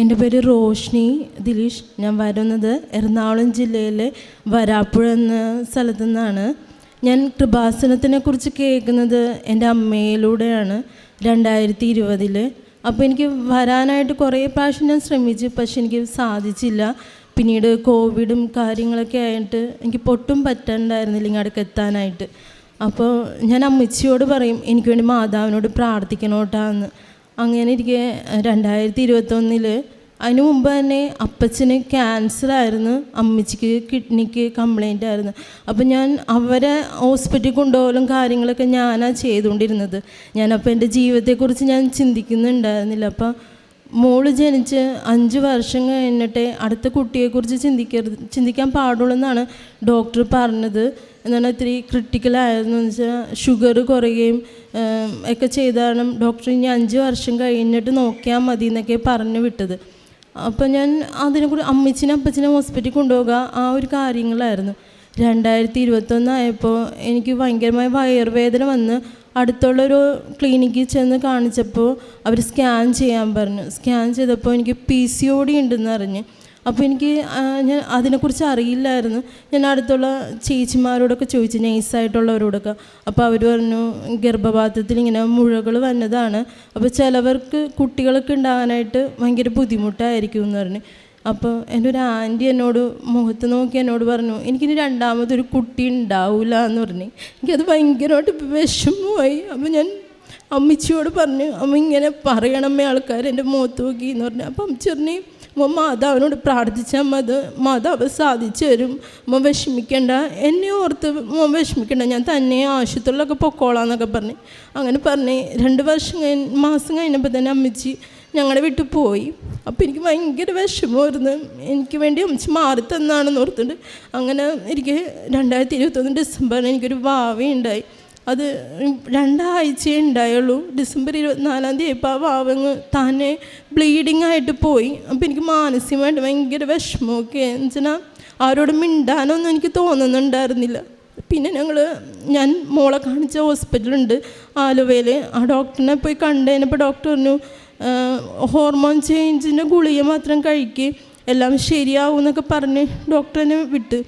എന്റെ പേര് റോഷ്നി ദിലീഷ്. ഞാൻ വരുന്നത് എറണാകുളം ജില്ലയിലെ വരാപ്പുഴ എന്ന സ്ഥലത്തു നിന്നാണ്. ഞാൻ കൃപാസനത്തിനെ കുറിച്ച് കേൾക്കുന്നത് എന്റെ അമ്മയിലൂടെയാണ് രണ്ടായിരത്തി ഇരുപതിൽ അപ്പോൾ എനിക്ക് വരാനായിട്ട് കുറേ പ്രാവശ്യം ഞാൻ ശ്രമിച്ചു പക്ഷെ എനിക്ക് സാധിച്ചില്ല. പിന്നീട് കോവിഡും കാര്യങ്ങളൊക്കെ ആയിട്ട് എനിക്ക് പൊട്ടും പറ്റണ്ടായിരുന്നില്ല ഇങ്ങോട്ടേക്ക് എത്താനായിട്ട്. അപ്പോൾ ഞാൻ അമ്മച്ചിയോട് പറയും എനിക്ക് വേണ്ടി മാതാവിനോട് പ്രാർത്ഥിക്കണോട്ടാന്ന് അങ്ങനെ ഇരിക്കെ രണ്ടായിരത്തി ഇരുപത്തൊന്നിൽ അതിന് മുമ്പ് തന്നെ അപ്പച്ചന് ക്യാൻസർ ആയിരുന്നു. അമ്മച്ചിക്ക് കിഡ്നിക്ക് കംപ്ലൈന്റ് ആയിരുന്നു. അപ്പം ഞാൻ അവരെ ഹോസ്പിറ്റലിൽ കൊണ്ടുപോകലും കാര്യങ്ങളൊക്കെ ഞാനാണ് ചെയ്തുകൊണ്ടിരുന്നത്. ഞാനപ്പോൾ എന്റെ ജീവിതത്തെക്കുറിച്ച് ഞാൻ ചിന്തിക്കുന്നുണ്ടായിരുന്നില്ല. അപ്പം മോൾ ജനിച്ച് അഞ്ച് വർഷം കഴിഞ്ഞിട്ട് അടുത്ത കുട്ടിയെക്കുറിച്ച് ചിന്തിക്കരുത് ചിന്തിക്കാൻ പാടുള്ളൂ എന്നാണ് ഡോക്ടർ പറഞ്ഞത്. എന്നാണ് ഇത്തിരി ക്രിട്ടിക്കലായിരുന്നു വെച്ചാൽ ഷുഗർ കുറയുകയും ഒക്കെ ചെയ്താണ് ഡോക്ടർ ഇനി അഞ്ച് വർഷം കഴിഞ്ഞിട്ട് നോക്കിയാൽ മതി എന്നൊക്കെ പറഞ്ഞു വിട്ടത്. അപ്പോൾ ഞാൻ അതിനെക്കുറിച്ച് അമ്മച്ചിനെ അപ്പച്ചനെ ഹോസ്പിറ്റലിൽ കൊണ്ടുപോകുക ആ ഒരു കാര്യങ്ങളായിരുന്നു. രണ്ടായിരത്തി ഇരുപത്തൊന്നായപ്പോൾ എനിക്ക് ഭയങ്കരമായ വയറുവേദന വന്ന് അടുത്തുള്ളൊരു ക്ലിനിക്കിൽ ചെന്ന് കാണിച്ചപ്പോൾ അവർ സ്കാൻ ചെയ്യാൻ പറഞ്ഞു. സ്കാൻ ചെയ്തപ്പോൾ എനിക്ക് പി സി ഒ ഡി ഉണ്ടെന്ന് അറിഞ്ഞ്. അപ്പോൾ എനിക്ക് ഞാൻ അതിനെക്കുറിച്ച് അറിയില്ലായിരുന്നു. ഞാൻ അടുത്തുള്ള ചേച്ചിമാരോടൊക്കെ ചോദിച്ചു നൈസായിട്ടുള്ളവരോടൊക്കെ അപ്പോൾ അവർ പറഞ്ഞു ഗർഭപാത്രത്തിൽ ഇങ്ങനെ മുഴകൾ വന്നതാണ്. അപ്പോൾ ചിലവർക്ക് കുട്ടികളൊക്കെ ഉണ്ടാകാനായിട്ട് ഭയങ്കര ബുദ്ധിമുട്ടായിരിക്കും എന്ന് പറഞ്ഞു. അപ്പോൾ എന്റെ ഒരു ആന്റി എന്നോട് മുഖത്ത് നോക്കി എന്നോട് പറഞ്ഞു എനിക്കിനി രണ്ടാമതൊരു കുട്ടി ഉണ്ടാവില്ല എന്ന് പറഞ്ഞു. എനിക്കത് ഭയങ്കരമായിട്ട് വിഷമമായി. അപ്പോൾ ഞാൻ അമ്മച്ചിയോട് പറഞ്ഞു അമ്മ ഇങ്ങനെ പറയണമേ ആൾക്കാർ എന്റെ മുഖത്ത് നോക്കി എന്ന് പറഞ്ഞു. അപ്പം പറഞ്ഞു അമ്മ മാതാവിനോട് പ്രാർത്ഥിച്ചാൽ അത് മാതാവ് സാധിച്ചു തരും. അമ്മ വിഷമിക്കേണ്ട. എന്നെ ഓർത്ത് അമ്മ വിഷമിക്കേണ്ട. ഞാൻ തന്നെ ആശുപത്രിയിലൊക്കെ പൊക്കോളാന്നൊക്കെ പറഞ്ഞു. അങ്ങനെ പറഞ്ഞ് രണ്ട് വർഷം കഴിഞ്ഞ് മാസം കഴിഞ്ഞപ്പോൾ തന്നെ അമ്മച്ചി ഞങ്ങളുടെ വീട്ടിൽ പോയി. അപ്പോൾ എനിക്ക് ഭയങ്കര വിഷമമായിരുന്നു. എനിക്ക് വേണ്ടി അമ്മച്ചി മാറി തന്നാണെന്ന് ഓർത്തുണ്ട് അങ്ങനെ എനിക്ക് രണ്ടായിരത്തി ഇരുപത്തൊന്ന് ഡിസംബറിന് എനിക്കൊരു ഭാവി അത് രണ്ടാഴ്ചയേ ഉണ്ടായുള്ളൂ. ഡിസംബർ ഇരുപത്തിനാലാം തീയതി ഇപ്പോൾ ആ വാവങ്ങ് തന്നെ ബ്ലീഡിങ് ആയിട്ട് പോയി. അപ്പോൾ എനിക്ക് മാനസികമായിട്ട് ഭയങ്കര വിഷമമൊക്കെ. എന്ന് വെച്ചാൽ ആരോടും മിണ്ടാനൊന്നും എനിക്ക് തോന്നുന്നുണ്ടായിരുന്നില്ല. പിന്നെ ഞങ്ങൾ ഞാൻ മോളെ കാണിച്ച ഹോസ്പിറ്റലുണ്ട് ആലുവയിൽ ആ ഡോക്ടറിനെ പോയി കണ്ടതിനപ്പോൾ ഡോക്ടർ പറഞ്ഞു ഹോർമോൺ ചേഞ്ചിന്റെ ഗുളിക മാത്രം കഴിക്ക്. എല്ലാം ശരിയാവും എന്നൊക്കെ പറഞ്ഞ് ഡോക്ടറിനെ വിട്ട്.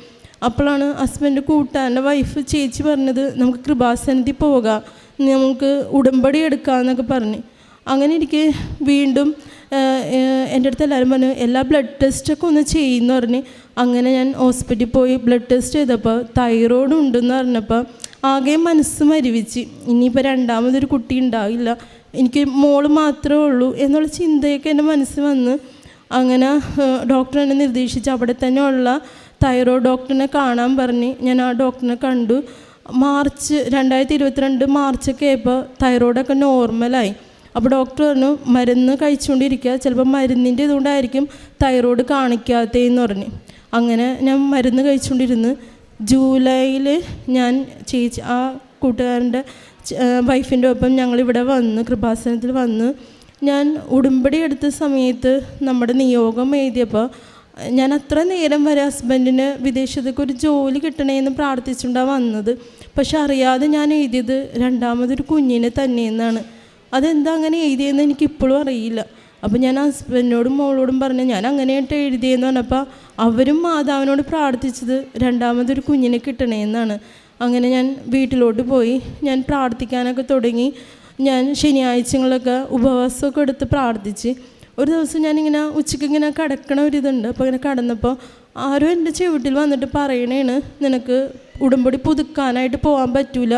അപ്പോഴാണ് ഹസ്ബൻഡ് കൂട്ടാന്റെ വൈഫ് ചേച്ചി പറഞ്ഞത് നമുക്ക് കൃപാസനത്തിൽ പോകാം. നമുക്ക് ഉടമ്പടി എടുക്കാമെന്നൊക്കെ പറഞ്ഞ്. അങ്ങനെ എനിക്ക് വീണ്ടും എന്റെ അടുത്ത് എല്ലാവരും പറഞ്ഞു എല്ലാ ബ്ലഡ് ടെസ്റ്റൊക്കെ ഒന്ന് ചെയ്യുമെന്ന് പറഞ്ഞ്. അങ്ങനെ ഞാൻ ഹോസ്പിറ്റലിൽ പോയി ബ്ലഡ് ടെസ്റ്റ് ചെയ്തപ്പോൾ തൈറോയ്ഡ് ഉണ്ടെന്ന് പറഞ്ഞപ്പോൾ ആകെ മനസ്സ് മരിവിച്ച്. ഇനിയിപ്പോൾ രണ്ടാമതൊരു കുട്ടി ഉണ്ടാവില്ല. എനിക്ക് മോൾ മാത്രമേ ഉള്ളൂ എന്നുള്ള ചിന്തയൊക്കെ എന്റെ മനസ്സിൽ വന്ന് അങ്ങനെ ഡോക്ടർ എന്നെ നിർദ്ദേശിച്ച് അവിടെ ഉള്ള തൈറോയ്ഡ് ഡോക്ടറിനെ കാണാൻ പറഞ്ഞ് ഞാൻ ആ ഡോക്ടറിനെ കണ്ടു. മാർച്ച് രണ്ടായിരത്തി ഇരുപത്തിരണ്ട് മാർച്ചൊക്കെ ആയപ്പോൾ തൈറോയ്ഡൊക്കെ നോർമലായി. അപ്പോൾ ഡോക്ടർ പറഞ്ഞു മരുന്ന് കഴിച്ചുകൊണ്ടിരിക്കുക ചിലപ്പോൾ മരുന്നിന്റെ ഇതുകൊണ്ടായിരിക്കും തൈറോയ്ഡ് കാണിക്കാത്തതെന്ന് പറഞ്ഞ്. അങ്ങനെ ഞാൻ മരുന്ന് കഴിച്ചുകൊണ്ടിരുന്ന്. ജൂലൈയിൽ ഞാൻ ചേച്ചി ആ കൂട്ടുകാരന്റെ വൈഫിന്റെ ഒപ്പം ഞങ്ങളിവിടെ വന്ന് കൃപാസനത്തിൽ വന്ന് ഞാൻ ഉടുമ്പടി എടുത്ത സമയത്ത് നമ്മുടെ നിയോഗം എഴുതിയപ്പോൾ ഞാൻ അത്ര നേരം വരെ ഹസ്ബൻഡിന് വിദേശത്തേക്ക് ഒരു ജോലി കിട്ടണേന്ന് പ്രാർത്ഥിച്ചുകൊണ്ടാണ് വന്നത്. പക്ഷെ അറിയാതെ ഞാൻ എഴുതിയത് രണ്ടാമതൊരു കുഞ്ഞിനെ തന്നെയെന്നാണ് അതെന്താ അങ്ങനെ എഴുതിയെന്ന് എനിക്ക് ഇപ്പോഴും അറിയില്ല. അപ്പോൾ ഞാൻ ഹസ്ബൻഡിനോടും മോളോടും പറഞ്ഞു ഞാൻ അങ്ങനെയായിട്ട് എഴുതിയെന്ന് പറഞ്ഞപ്പോൾ അവരും മാതാവിനോട് പ്രാർത്ഥിച്ചത് രണ്ടാമതൊരു കുഞ്ഞിനെ കിട്ടണേന്നാണ് അങ്ങനെ ഞാൻ വീട്ടിലോട്ട് പോയി. ഞാൻ പ്രാർത്ഥിക്കാനൊക്കെ തുടങ്ങി. ഞാൻ ശനിയാഴ്ചകളൊക്കെ ഉപവാസമൊക്കെ എടുത്ത് പ്രാർത്ഥിച്ച്. ഒരു ദിവസം ഞാനിങ്ങനെ ഉച്ചയ്ക്ക് ഇങ്ങനെ കിടക്കണ ഒരിതുണ്ട് അപ്പോൾ ഇങ്ങനെ കടന്നപ്പോൾ ആരോ എന്റെ ചെവിട്ടിൽ വന്നിട്ട് പറയണേണ് നിനക്ക് ഉടമ്പടി പുതുക്കാനായിട്ട് പോകാൻ പറ്റൂല.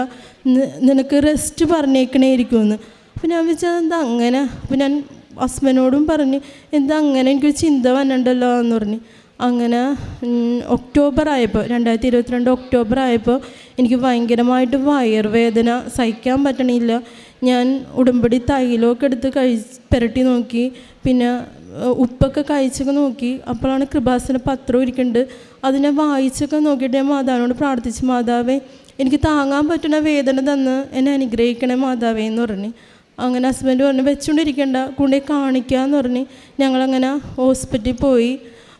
നിനക്ക് റെസ്റ്റ് പറഞ്ഞേക്കണേയിരിക്കുമെന്ന് അപ്പോൾ ഞാൻ വിചാരിച്ചത് എന്താ അങ്ങനെ? അപ്പോൾ ഞാൻ ഹസ്ബൻഡിനോടും പറഞ്ഞ് എന്താ അങ്ങനെ? എനിക്കൊരു ചിന്ത വന്നിട്ടുണ്ടല്ലോ എന്ന് പറഞ്ഞ്. അങ്ങനെ ഒക്ടോബർ ആയപ്പോൾ രണ്ടായിരത്തി ഇരുപത്തിരണ്ട് ഒക്ടോബർ ആയപ്പോൾ എനിക്ക് ഭയങ്കരമായിട്ട് വയറുവേദന സഹിക്കാൻ പറ്റണില്ല. ഞാൻ ഉടമ്പടി തൈലമൊക്കെ എടുത്ത് കഴി പുരട്ടി നോക്കി. പിന്നെ ഉപ്പൊക്കെ കഴിച്ചൊക്കെ നോക്കി. അപ്പോഴാണ് കൃപാസന പത്രം ഇരിക്കുന്നുണ്ട് അതിനെ വായിച്ചൊക്കെ നോക്കിയിട്ട് ഞാൻ മാതാവിനോട് പ്രാർത്ഥിച്ചു മാതാവേ എനിക്ക് താങ്ങാൻ പറ്റുന്ന വേദന തന്ന് എന്നെ അനുഗ്രഹിക്കണേ മാതാവേ എന്ന് പറഞ്ഞു. അങ്ങനെ ഹസ്ബൻഡ് പറഞ്ഞു വെച്ചുകൊണ്ടിരിക്കണ്ട കൊണ്ടുപോയി കാണിക്കാന്ന് പറഞ്ഞ്. ഞങ്ങളങ്ങനെ ഹോസ്പിറ്റലിൽ പോയി.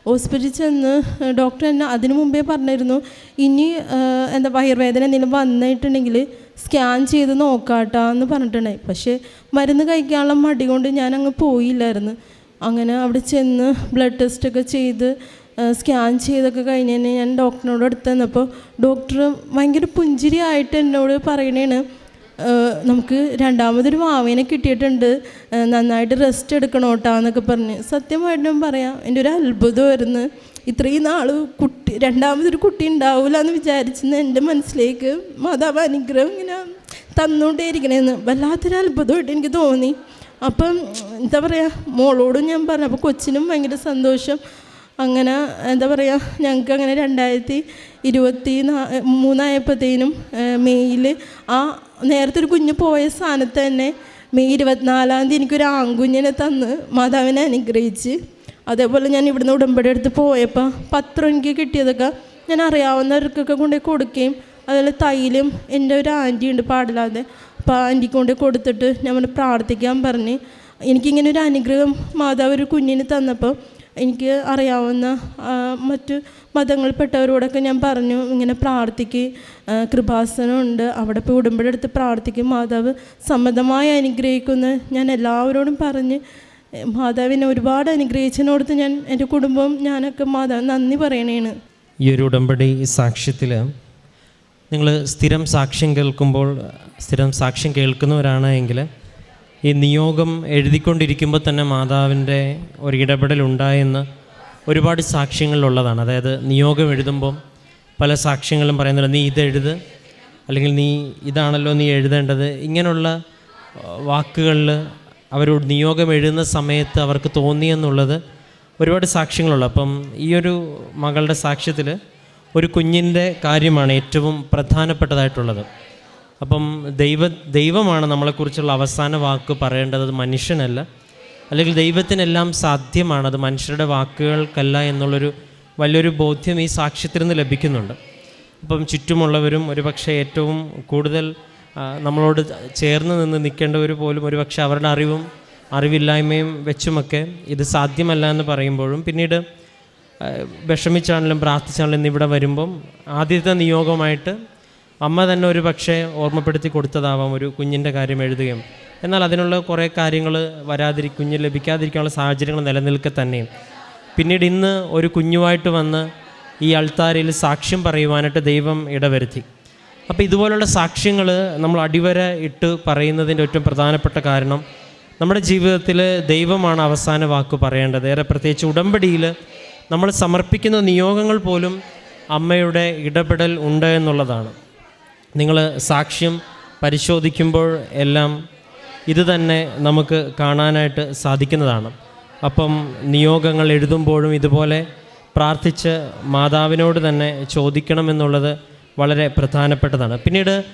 ഹോസ്പിറ്റലിൽ ചെന്ന് ഡോക്ടർ എന്നെ അതിനു മുമ്പേ പറഞ്ഞിരുന്നു ഇനി എന്താ വയറുവേദന എന്തെങ്കിലും വന്നിട്ടുണ്ടെങ്കിൽ സ്കാൻ ചെയ്ത് നോക്കാട്ടാന്ന് പറഞ്ഞിട്ടുണ്ടായി. പക്ഷേ മരുന്ന് കഴിക്കാനുള്ള മടി കൊണ്ട് ഞാൻ അങ്ങ് പോയില്ലായിരുന്നു. അങ്ങനെ അവിടെ ചെന്ന് ബ്ലഡ് ടെസ്റ്റൊക്കെ ചെയ്ത് സ്കാൻ ചെയ്തൊക്കെ കഴിഞ്ഞ് തന്നെ ഞാൻ ഡോക്ടറിനോട് അടുത്ത് തന്നപ്പോൾ ഡോക്ടർ ഭയങ്കര പുഞ്ചിരി ആയിട്ട് എന്നോട് പറയണേണ്. "ഏഹ് നമുക്ക് രണ്ടാമതൊരു മാവേനെ കിട്ടിയിട്ടുണ്ട്. നന്നായിട്ട് റെസ്റ്റ് എടുക്കണം കേട്ടോ എന്നൊക്കെ പറഞ്ഞ്. സത്യമായിട്ടും പറയാം. എന്റെ ഒരു അത്ഭുതമായിരുന്നു. ഇത്രയും നാൾ കുട്ടി രണ്ടാമതൊരു കുട്ടി ഉണ്ടാവില്ല എന്ന് വിചാരിച്ചെന്ന് എന്റെ മനസ്സിലേക്ക് മാതാവ് അനുഗ്രഹം ഇങ്ങനെ തന്നുകൊണ്ടേയിരിക്കണേന്ന്. വല്ലാത്തൊരു അത്ഭുതമായിട്ട് എനിക്ക് തോന്നി. അപ്പം എന്താ പറയുക മോളോടും ഞാൻ പറഞ്ഞു. അപ്പോൾ കൊച്ചിനും ഭയങ്കര സന്തോഷം. അങ്ങനെ എന്താ പറയുക ഞങ്ങൾക്ക് അങ്ങനെ രണ്ടായിരത്തി ഇരുപത്തി നാ മൂന്നായപ്പോഴത്തേനും മെയ്യിൽ ആ നേരത്തെ ഒരു കുഞ്ഞ് പോയ സ്ഥാനത്ത് തന്നെ മെയ് ഇരുപത്തിനാലാം തീയതി എനിക്കൊരു ആൺകുഞ്ഞിനെ തന്ന് മാതാവിനെ അനുഗ്രഹിച്ച്. അതേപോലെ ഞാൻ ഇവിടുന്ന് ഉടമ്പടി എടുത്ത് പോയപ്പോൾ പത്രം എനിക്ക് കിട്ടിയതൊക്കെ ഞാൻ അറിയാവുന്നവർക്കൊക്കെ കൊണ്ടുപോയി കൊടുക്കുകയും അതുപോലെ തൈലും എന്റെ ഒരു ആന്റി ഉണ്ട് പാടില്ലാതെ. അപ്പോൾ ആന്റിക്ക് കൊണ്ട് കൊടുത്തിട്ട് ഞാൻ പ്രാർത്ഥിക്കാൻ പറഞ്ഞ്. എനിക്കിങ്ങനെ ഒരു അനുഗ്രഹം മാതാവ് ഒരു കുഞ്ഞിന് തന്നപ്പോൾ എനിക്ക് അറിയാവുന്ന മറ്റു മതങ്ങളിൽപ്പെട്ടവരോടൊക്കെ ഞാൻ പറഞ്ഞു ഇങ്ങനെ പ്രാർത്ഥിക്ക് കൃപാസനമുണ്ട്. അവിടെ പോയി ഉടമ്പടി എടുത്ത് പ്രാർത്ഥിക്കും. മാതാവ് സമ്മതമായി അനുഗ്രഹിക്കുന്ന. ഞാൻ എല്ലാവരോടും പറഞ്ഞ് മാതാവിനെ ഒരുപാട് അനുഗ്രഹിച്ചതിനോടത്ത് ഞാൻ എന്റെ കുടുംബവും ഞാനൊക്കെ മാതാവ് നന്ദി പറയണേണ്. ഈ ഒരു ഉടമ്പടി സാക്ഷ്യത്തിൽ നിങ്ങൾ സ്ഥിരം സാക്ഷ്യം കേൾക്കുമ്പോൾ സ്ഥിരം സാക്ഷ്യം കേൾക്കുന്നവരാണ് എങ്കിൽ ഈ നിയോഗം എഴുതിക്കൊണ്ടിരിക്കുമ്പോൾ തന്നെ മാതാവിന്റെ ഒരു ഇടപെടൽ ഉണ്ടായെന്ന് ഒരുപാട് സാക്ഷ്യങ്ങളിലുള്ളതാണ്. അതായത് നിയോഗം എഴുതുമ്പം പല സാക്ഷ്യങ്ങളും പറയുന്നുണ്ട് നീ ഇതെഴുത് അല്ലെങ്കിൽ നീ ഇതാണല്ലോ നീ എഴുതേണ്ടത്. ഇങ്ങനെയുള്ള വാക്കുകളിൽ അവരോട് നിയോഗം എഴുതുന്ന സമയത്ത് അവർക്ക് തോന്നിയെന്നുള്ളത് ഒരുപാട് സാക്ഷ്യങ്ങളുള്ളു. അപ്പം ഈ ഒരു മകളുടെ സാക്ഷ്യത്തിൽ ഒരു കുഞ്ഞിന്റെ കാര്യമാണ് ഏറ്റവും പ്രധാനപ്പെട്ടതായിട്ടുള്ളത്. അപ്പം ദൈവ ദൈവമാണ് നമ്മളെക്കുറിച്ചുള്ള അവസാന വാക്ക് പറയേണ്ടത് അത് മനുഷ്യനല്ല. അല്ലെങ്കിൽ ദൈവത്തിനെല്ലാം സാധ്യമാണ് അത് മനുഷ്യരുടെ വാക്കുകൾക്കല്ല എന്നുള്ളൊരു വലിയൊരു ബോധ്യം ഈ സാക്ഷ്യത്തിൽ നിന്ന് ലഭിക്കുന്നുണ്ട്. അപ്പം ചുറ്റുമുള്ളവരും ഒരുപക്ഷെ ഏറ്റവും കൂടുതൽ നമ്മളോട് ചേർന്ന് നിന്ന് നിൽക്കേണ്ടവർ പോലും ഒരുപക്ഷെ അവരുടെ അറിവും അറിവില്ലായ്മയും വെച്ചുമൊക്കെ ഇത് സാധ്യമല്ല എന്ന് പറയുമ്പോഴും പിന്നീട് വിഷമിച്ചാണെങ്കിലും പ്രാർത്ഥിച്ചാണെങ്കിലും ഇവിടെ വരുമ്പം ആദ്യത്തെ നിയോഗമായിട്ട് അമ്മ തന്നെ ഒരു പക്ഷേ ഓർമ്മപ്പെടുത്തി കൊടുത്തതാവാം ഒരു കുഞ്ഞിന്റെ കാര്യം എഴുതുകയും. എന്നാൽ അതിനുള്ള കുറേ കാര്യങ്ങൾ വരാതിരി കുഞ്ഞ് ലഭിക്കാതിരിക്കാനുള്ള സാഹചര്യങ്ങൾ നിലനിൽക്കെ തന്നെയും. പിന്നീട് ഇന്ന് ഒരു കുഞ്ഞുമായിട്ട് വന്ന് ഈ അൾത്താരയിൽ സാക്ഷ്യം പറയുവാനായിട്ട് ദൈവം ഇടവരുത്തി. അപ്പോൾ ഇതുപോലുള്ള സാക്ഷ്യങ്ങൾ നമ്മൾ അടിവര ഇട്ട് പറയുന്നതിന്റെ ഏറ്റവും പ്രധാനപ്പെട്ട കാരണം നമ്മുടെ ജീവിതത്തിൽ ദൈവമാണ് അവസാന വാക്ക് പറയേണ്ടത്. ഏറെ പ്രത്യേകിച്ച് ഉടമ്പടിയിൽ നമ്മൾ സമർപ്പിക്കുന്ന നിയോഗങ്ങൾ പോലും അമ്മയുടെ ഇടപെടൽ ഉണ്ട് എന്നുള്ളതാണ്. നിങ്ങൾ സാക്ഷ്യം പരിശോധിക്കുമ്പോൾ എല്ലാം ഇത് തന്നെ നമുക്ക് കാണാനായിട്ട് സാധിക്കുന്നതാണ്. അപ്പം നിയോഗങ്ങൾ എഴുതുമ്പോഴും ഇതുപോലെ പ്രാർത്ഥിച്ച് മാതാവിനോട് തന്നെ ചോദിക്കണമെന്നുള്ളത് വളരെ പ്രധാനപ്പെട്ടതാണ്. പിന്നീട്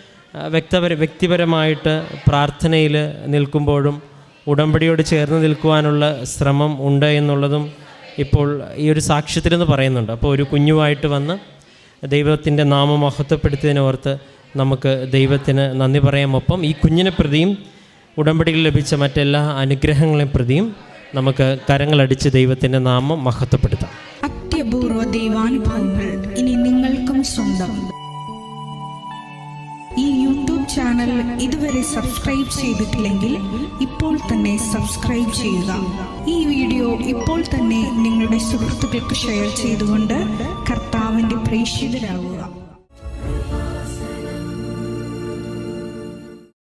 വ്യക്തപര വ്യക്തിപരമായിട്ട് പ്രാർത്ഥനയിൽ നിൽക്കുമ്പോഴും ഉടമ്പടിയോട് ചേർന്ന് നിൽക്കുവാനുള്ള ശ്രമം ഉണ്ട് എന്നുള്ളതും ഇപ്പോൾ ഈ ഒരു സാക്ഷ്യത്തിലെന്ന് പറയുന്നുണ്ട്. അപ്പോൾ ഒരു കുഞ്ഞുമായിട്ട് വന്ന് ദൈവത്തിന്റെ നാമം മഹത്വപ്പെടുത്തിയതിനോർത്ത് നമുക്ക് ദൈവത്തിന് നന്ദി പറയാം. ഒപ്പം ഈ കുഞ്ഞിനെ പ്രതിയും ഉടമ്പടിയിൽ ലഭിച്ച മറ്റെല്ലാ അനുഗ്രഹങ്ങളെയും പ്രതിയും നമുക്ക് കരങ്ങളടിച്ച് ദൈവത്തിന്റെ നാമം മഹത്വപ്പെടുത്താം. അത്യപൂർവ ദൈവാനുഭവങ്ങൾ ഇനി നിങ്ങൾക്കും സ്വന്തം. ഈ യൂട്യൂബ് ചാനൽ ഇതുവരെ സബ്സ്ക്രൈബ് ചെയ്തിട്ടില്ലെങ്കിൽ ഇപ്പോൾ തന്നെ സബ്സ്ക്രൈബ് ചെയ്യുക. ഈ വീഡിയോ ഇപ്പോൾ തന്നെ നിങ്ങളുടെ സുഹൃത്തുക്കൾക്ക് ഷെയർ ചെയ്തുകൊണ്ട് കർത്താവിന്റെ പ്രേക്ഷിതരാകുക